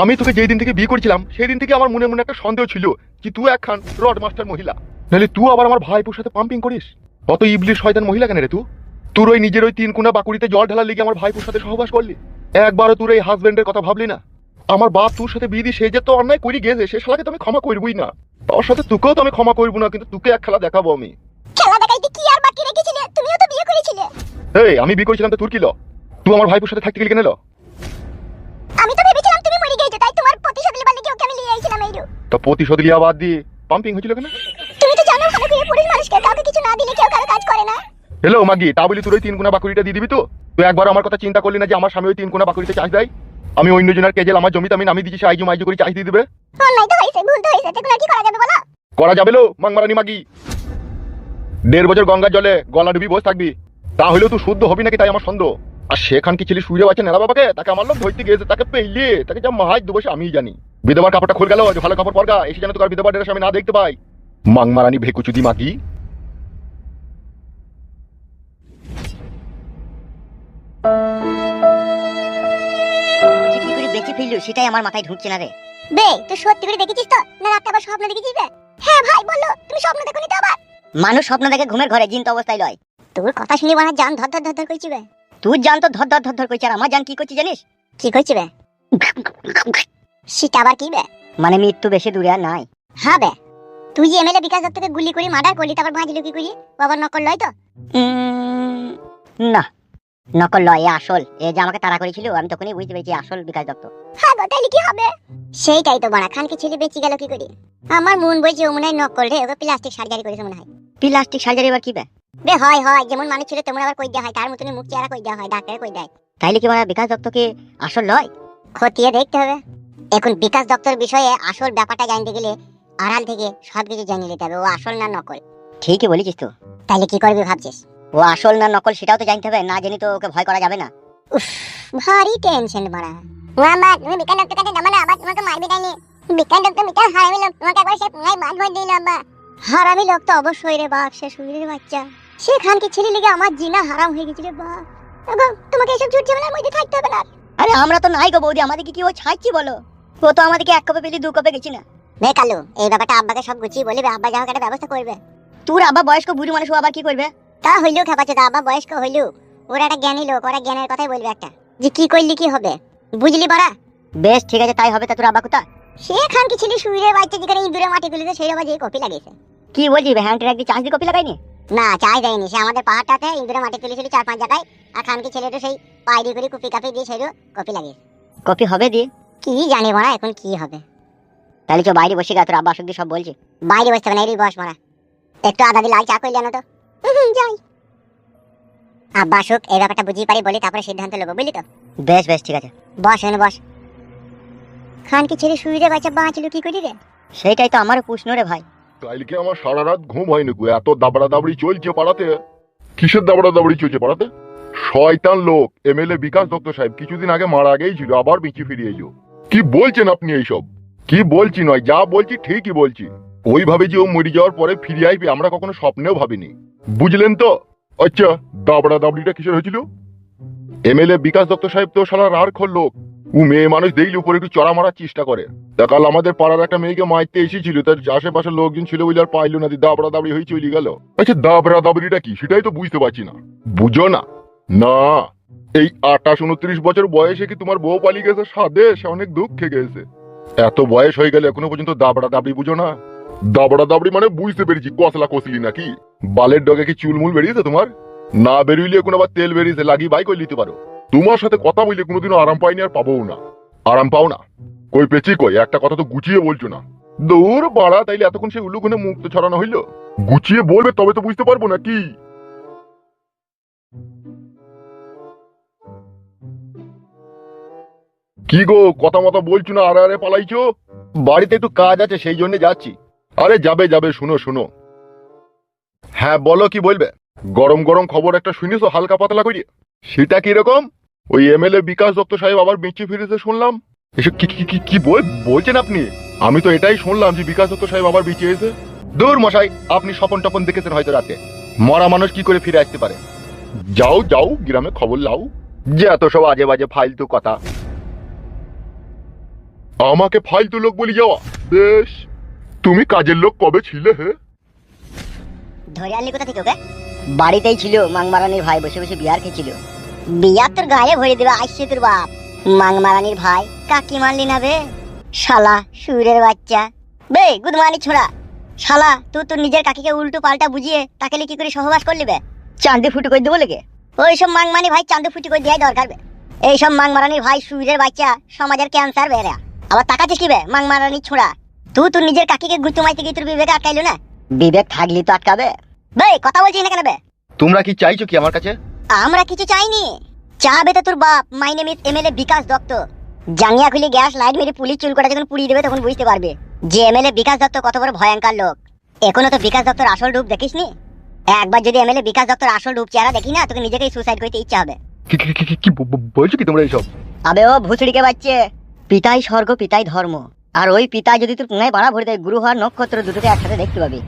আমি তোকে যেই দিন থেকে বিয়ে করেছিলাম সেই দিন থেকে আমার মনে মনে একটা সন্দেহ ছিল যে তুই একখান রড মাস্টার মহিলা। নাহলে তুই আবার আমার ভাইপুর সাথে পাম্পিং করিস? অত ইবলির শয়তান মহিলা কেন রে তুই? তোর ওই নিজের ওই তিন কোনা বাকুড়িতে জল ঢালার লিগে আমার ভাইপুর সাথে সহবাস করলি? একবারও তোর এই হাজবেন্ডের কথা ভাবলি না? আমার বাপ তোর সাথে বিয়ে দিয়ে সে যে তো অন্যায় করি গেছে সে শালাকে তো আমি ক্ষমা করবই না। তার সাথে তোকেও তো আমি ক্ষমা করব না কিন্তু তোকে এক খেলা দেখাবো আমি। খেলা দেখাইতে কি আর বাকি রেখেছিলে? তুমিও তো বিয়ে করেছিলে। এই আমি বিয়ে করেছিলাম তো তোর কি ল? তুই আমার ভাইপুর সাথে থাকতে গেলি কেন তা প্রতিশোধ লিয়া বাদ দিয়ে পাম্পিং হয়েছিল কেন? তুমি তো জানো ভালো করে পুরুষ মানুষকে কাউকে কিছু না দিলে কেউ কারও কাজ করে না। হ্যালো মাগি তা বলি তুই তিন কোনা বাকুড়িটা দিয়ে দিবি তো? তুই একবার আমার কথা চিন্তা করলি না যে আমার স্বামী ওই তিন কোনা বাকুড়িতে চাষ দেয়? আমি অন্য জনের কেজেল আমার জমিতে আমি নামিয়ে দিচ্ছি সে আইজু মাইজু করে চাষ দিয়ে দিবে? অন্যায় তো হয়েছে ভুল তো হয়েছে তখন কি করা যাবে বলো? করা যাবে লো মাংমারানি মাগি দেড় বছর গঙ্গার জলে গলা ডুবি বসে থাকবি। তাহলেও তুই শুদ্ধ হবি নাকি তাই আমার সন্দেহ? আর সেখান কি ছেলে শুয়ে আছে? নেলা বাবাকে? তাকে আমার লোক ধরতে গিয়েছে তাকে পেইলে তাকে যা মাহাজ দেবো সে আমিই জানি। বিধবার কাপড়টা খুল গেল যে ভালো কাপড় পরগা এসে যেন তোর বিধবার ড্রেস আমি না দেখতে পাই। মাংমারানি ভেকুচুদি মাগি। যে বেঁচে ফেলল সেটাই আমার মাথায় ঢুকছে না রে। বে তুই সত্যি করে দেখেছিস তো? না রাতে আবার স্বপ্ন দেখেছিস বে? হ্যাঁ ভাই বলো তুমি স্বপ্ন দেখোনি তো আবার? মানুষ স্বপ্ন দেখে ঘুমের ঘরে জিন্ত অবস্থায় লয়। তোর কথা শুনি বানা জান ধর ধর ধর ধর কইছি বে। তুই জান তো ধর ধর ধর ধর করছে আর আমার জান কি করছি জানিস? কি কইছি বে? সেটা আবার কি বে? মানে মৃত্যু বেশি দূরে আর নাই। হ্যাঁ বে। তুই যে এমএলএ বিকাশ দত্তকে গুলি করে মার্ডার করলি তারপর বাঁচলি কি করি বাবার নকল লয় তো? না। নকল লয় এ আসল। এ যে আমাকে তাড়া করেছিল আমি তখনই বুঝতে পেরেছি আসল বিকাশ দত্ত। হ্যাঁ গো তাইলে কি হবে? সেইটাই তো বানা খানকে ছেলে বেঁচে গেল কি করি? আমার মন বলছে ও মনে হয় নকল রে ওকে প্লাস্টিক সার্জারি করেছে মনে হয়। প্লাস্টিক সার্জারি এবার কি বে? বে হয় হয় যেমন মানুষ ছিল তেমন আবার কই দেওয়া হয় তার মতনই মুখ চেহারা কই দেওয়া হয় ডাক্তার কই দেয়। তাইলে কি মানে বিকাশ দত্তকে আসল লয়? খতিয়ে দেখতে হবে। এখন বিকাশ দপ্তর বিষয়ে আসল ব্যাপারটা জানতে গেলে আড়াল থেকে সবকিছু জেনে নিতে হবে ও আসল না নকল। ঠিকই বলেছিস তো। তাইলে কি করবি ভাবছিস? ও আসল না নকল সেটাও তো জানতে হবে না জানি তো ওকে ভয় করা যাবে না। ভারী টেনশন মারা। মোহাম্মদ তুমি বিকাশ ডক্টর কাছে যাবে না আবার তোমাকে মারবে নিয়ে বিকাশ ডক্টর মিটার হারামি লোক তোমাকে একবার সে পুঙ্গাই বাদ ভয় দিল আব্বা হারামি লোক তো অবশ্যই রে বাপ সে সুবিধের বাচ্চা। সেখান কি ছেলে লেগে আমার জিনা হারাম হয়ে গেছিল তোমাকে এসব ঝামেলার মধ্যে থাকতে হবে না। আরে আমরা তো নাই গো বৌদি আমাদেরকে কি ও ছাড়ছি বলো? ও তো আমাদেরকে এক কপে পেলি দু কপে গেছি না। বে কালু এই ব্যাপারটা আব্বাকে সব গুছিয়ে বলবে আব্বা যা একটা ব্যবস্থা করবে। তোর আবার বয়স্ক বুড়ি মানুষ ও আবার কি করবে? তা হইলেও খেপাচ্ছে তা আব্বা বয়স্ক হইলেও। ওরা একটা জ্ঞানী লোক ওরা জ্ঞানের কথাই বলবে একটা। যে কি করলি কি হবে? বুঝলি বাড়া? বেশ ঠিক আছে তাই হবে তা তোর আবার কোথা সেখান কি ছিলি বাচ্চা যেখানে ইঁদুরে মাটি তুলেছে সেই আবার যে কপি লাগিয়েছে। কি বলছি হ্যান্ডের একদিন চাষ দিয়ে কপি লাগাইনি? না চাই দেয়নি। সে আমাদের পাহাড়টাতে ইঁদুরে মাটি তুলেছিল চার পাঁচ জায়গায়। আর খানকি ছেলেটা সেই পায়রি করে কুপি কাপি দিয়ে সেরও কপি লাগিয়েছে কপি হবে দিয়ে? কি জানি মারা এখন কি হবে? তাহলে চো বাইরে বসে গা তোর আব্বা সব বলছি। বাইরে বসতে হবে না এরই বস মারা। একটু আদা দিয়ে লাল চা করলি জানো তো? যাই। আব্বা আসুক এই ব্যাপারটা বুঝিয়ে পারি বলি তারপরে সিদ্ধান্ত নেব বুঝলি তো? বেশ বেশ ঠিক আছে। বস এখানে বস। খানকি ছেলে শুয়ে বাচ্চা বাঁচলো কি করি রে? সেইটাই তো আমারও প্রশ্ন রে ভাই। কালকে আমার সারা রাত ঘুম হয়নি গো, এত দাবড়া দাবড়ি চলছে পাড়াতে। কিসের দাবড়া দাবড়ি চলছে পাড়াতে? শয়তান লোক, এমএলএ বিকাশ দত্ত সাহেব কিছুদিন আগে মারা গেই ছিল আবার বেঁচে ফিরে এলো। কি বলছেন আপনি এইসব? কি বলছি নয়, যা বলছি ঠিকই বলছি। ওইভাবে যে ও মরে যাওয়ার পরে ফিরে আসবে আমরা কখনো স্বপ্নেও ভাবিনি। বুঝলেন তো? আচ্ছা দাবড়া দাবড়িটা কিসের হয়েছিল? এমএলএ বিকাশ দত্ত সাহেব তো সারা রার লোক ও মেয়ে মানুষ দেখলে উপরে একটু চড়া মারার চেষ্টা করে। কাল আমাদের পাড়ার একটা মেয়েকে মারতে এসেছিল, তার আশেপাশের লোকজন ছিল বলে আর পাইলো না দাবড়া দাবড়ি হয়ে চলে গেল। আচ্ছা দাবড়া দাবড়িটা কি? সেটাই তো বুঝতে পারছি না। বুঝো না। না, এই আঠাশ উনত্রিশ বছর বয়সে কি তোমার বউ পালিয়ে গেছে? সাদে সে অনেক দুঃখে গেছে। এত বয়স হয়ে গেলে এখনও পর্যন্ত দাবড়া দাবড়ি বুঝো না। দাবড়া দাবড়ি মানে বুঝতে পেরেছি, কসলা কসলি নাকি? বালের ডগে কি চুলমুল বেরিয়েছে তোমার? না বেরিয়ে এখন আবার তেল বেরিয়েছে লাগিয়ে বাই করে নিতে পারো। তোমার সাথে কথা বললে কোনোদিনও আরাম পাইনি আর পাবো না। আরাম পাও না। কই পেছি কই? একটা কথা তো গুছিয়ে বলছো না। দূর বাড়া, তাইলে এতক্ষণ সে উলুগুনে মুখ ছড়ানো হইল? গুছিয়ে বলবে, তবে তো বুঝতে পারব না কি? কি গো, কথা মতো বলছো না, আরে আরে পালাইছো? বাড়িতে একটু কাজ আছে, সেই জন্য যাচ্ছি। আরে যাবে যাবে, শুনো শুনো। হ্যাঁ বলো কি বলবে? গরম গরম খবর একটা শুনেছো, হালকা পাতলা করিয়ে সেটা কীরকম? ওই এমএলএ বিকাশ দত্ত সাহেব আবার বেঁচে ফিরেছে শুনলাম। এসব কি, কি- কি বলছেন আপনি? আমি তো এটাই শুনলাম যে বিকাশ দত্ত সাহেব আবার বেঁচে এসে দূর মশাই, আপনি স্বপন টপন দেখেছেন হয়তো রাতে। মরা মানুষ কি করে ফিরে আসতে পারে? যাও যাও, গ্রামে খবর লাও। যে এত সব আজে বাজে ফালতু কথা। আমাকে ফালতু লোক বলি যাওয়া। বেশ। তুমি কাজের লোক কবে ছিলে, হে? ধরে আনলি কোথা থেকে ওকে? বাড়িতেই ছিল মাংমারানির ভাই, বসে বসে বিয়ার খেয়েছিল। বিয়ার তোর গায়ে ভরে দেবে তোর বাপ। মাংমারানির ভাই, কাকি মানলি না বে? শালা, সুরের বাচ্চা। বে ছোড়া। শালা তুই তোর নিজের কাকিকে উল্টো পাল্টা বুঝিয়ে তাকে কি করে সহবাস করলি বে? করে দেবো লেগে? মাংমানি ভাই চাঁদে ফুটু করে দেওয়াই দরকার বে। এইসব মাংমারানির ভাই, সুরের বাচ্চা, সমাজের ক্যান্সার বেড়া আবার তাকাচ্ছিস কি বে, মাংমারানি ছোড়া? তুই তোর নিজের কাকিকে গুত্তু মাইতে গিয়ে তোর বিবেক আটকাইলো না? বিবেক থাকলি তো আটকাবে। বে, কথা বলছিস না কেন বে? তোমরা কি চাইছো কি আমার কাছে? আমরা কিছু চাইনি। চাবে তো তোর বাপ my name is MLA Bikash Dutta. জাঙ্গিয়া খুলে গ্যাস লাইট মেরে পুলিশ চুল করা যখন পুড়িয়ে দেবে তখন বুঝতে পারবে যে এমএলএ বিকাশ দত্ত কত বড় ভয়ঙ্কর লোক। এখনও তো বিকাশ দত্তর আসল রূপ দেখিসনি? একবার যদি এমএলএ বিকাশ দত্তর আসল রূপ চেহারা দেখি না তোকে নিজেকেই সুসাইড করতে ইচ্ছা হবে। কি বলছো কি তোমরা এইসব? আবে ও ভুসড়িকে বাচ্চে। পিতাই স্বর্গ পিতাই ধর্ম। আর ওই পিতা যদি তোর পুঙ্গায় বাড়া ভরে দেয় গুরু হওয়ার নক্ষত্র দুটোকে একসাথে দেখতে পাবি।